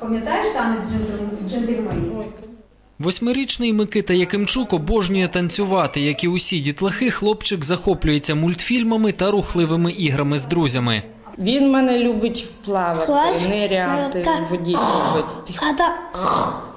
Пам'ятаєш танець джентльм- джентльменів? Восьмирічний Микита Якимчук обожнює танцювати. Як і усі дітлахи, хлопчик захоплюється мультфільмами та рухливими іграми з друзями. Він мене любить плавати, ниряти, в воді любить.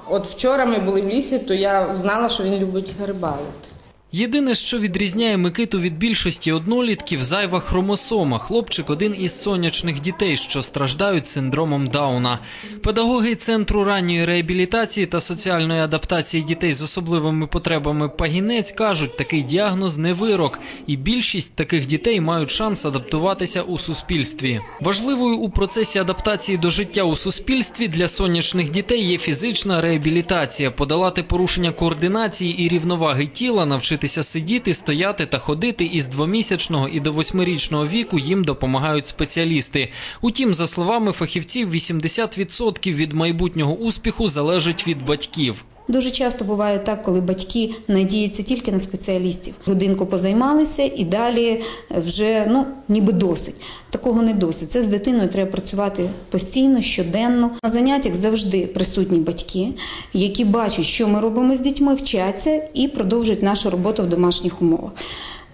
От вчора ми були в лісі, то я знала, що він любить рибалити. Єдине, що відрізняє Микиту від більшості однолітків, зайва хромосома. Хлопчик один із сонячних дітей, що страждають синдромом Дауна. Педагоги центру ранньої реабілітації та соціальної адаптації дітей з особливими потребами Пагінець кажуть, такий діагноз не вирок, і більшість таких дітей мають шанс адаптуватися у суспільстві. Важливою у процесі адаптації до життя у суспільстві для сонячних дітей є фізична реабілітація, подолати порушення координації і рівноваги тіла, навчитися сидіти, стояти та ходити із двомісячного і до восьмирічного віку їм допомагають спеціалісти. Утім, за словами фахівців, 80% від майбутнього успіху залежить від батьків. Дуже часто буває так, коли батьки надіються тільки на спеціалістів. Годинку позаймалися і далі вже ну ніби досить. Такого не досить. Це з дитиною треба працювати постійно, щоденно. На заняттях завжди присутні батьки, які бачать, що ми робимо з дітьми, вчаться і продовжують нашу роботу в домашніх умовах.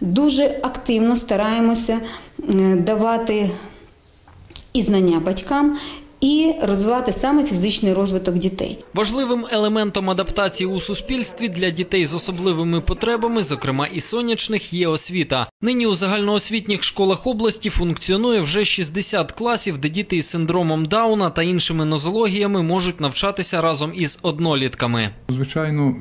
Дуже активно стараємося е, давати і знання батькам, і розвивати саме фізичний розвиток дітей. Важливим елементом адаптації у суспільстві для дітей з особливими потребами, зокрема і сонячних, є освіта. Нині у загальноосвітніх школах області функціонує вже 60 класів, де діти із синдромом Дауна та іншими нозологіями можуть навчатися разом із однолітками. Звичайно,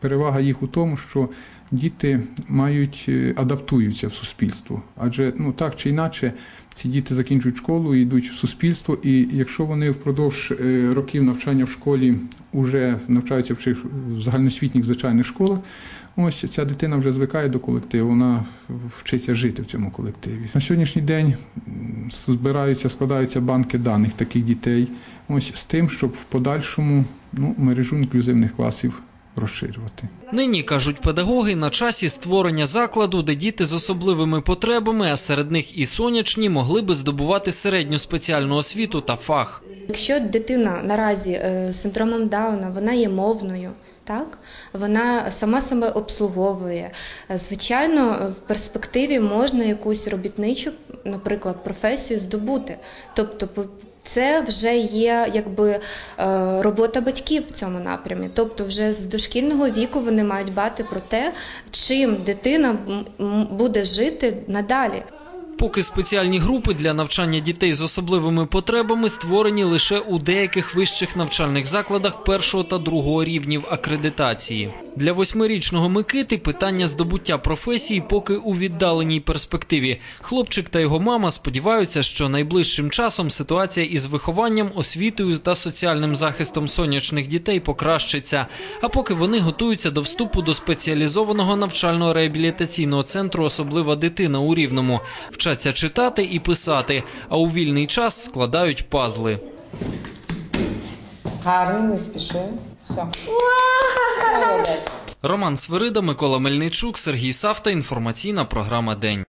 перевага їх у тому, що діти мають е, адаптуються в суспільство. Адже ну так чи інакше, ці діти закінчують школу, йдуть в суспільство, і якщо вони впродовж е, років навчання в школі вже навчаються в загальноосвітніх звичайних школах. Ось ця дитина вже звикає до колективу, вона вчиться жити в цьому колективі. На сьогоднішній день збираються, складаються банки даних таких дітей. Ось з тим, щоб в подальшому ну, мережу інклюзивних класів розширювати. Нині кажуть педагоги на часі створення закладу, де діти з особливими потребами, а серед них і сонячні, могли би здобувати середню спеціальну освіту та фах. Якщо дитина наразі е, з синдромом Дауна вона є мовною. Так, вона сама себе обслуговує. Е, Звичайно, в перспективі можна якусь робітничу, наприклад, професію здобути. Тобто, по- це вже є якби е, робота батьків в цьому напрямі. Тобто, вже з дошкільного віку вони мають дбати про те, чим дитина буде жити надалі. Поки спеціальні групи для навчання дітей з особливими потребами створені лише у деяких вищих навчальних закладах першого та другого рівнів акредитації. Для восьмирічного Микити питання здобуття професії поки у віддаленій перспективі. Хлопчик та його мама сподіваються, що найближчим часом ситуація із вихованням, освітою та соціальним захистом сонячних дітей покращиться. А поки вони готуються до вступу до спеціалізованого навчально-реабілітаційного центру Особлива дитина у Рівному, вчаться читати і писати, а у вільний час складають пазли. Гарно, не спіши. Все. Молодець. Роман Свирида, Микола Мельничук, Сергій Савта. Інформаційна програма День.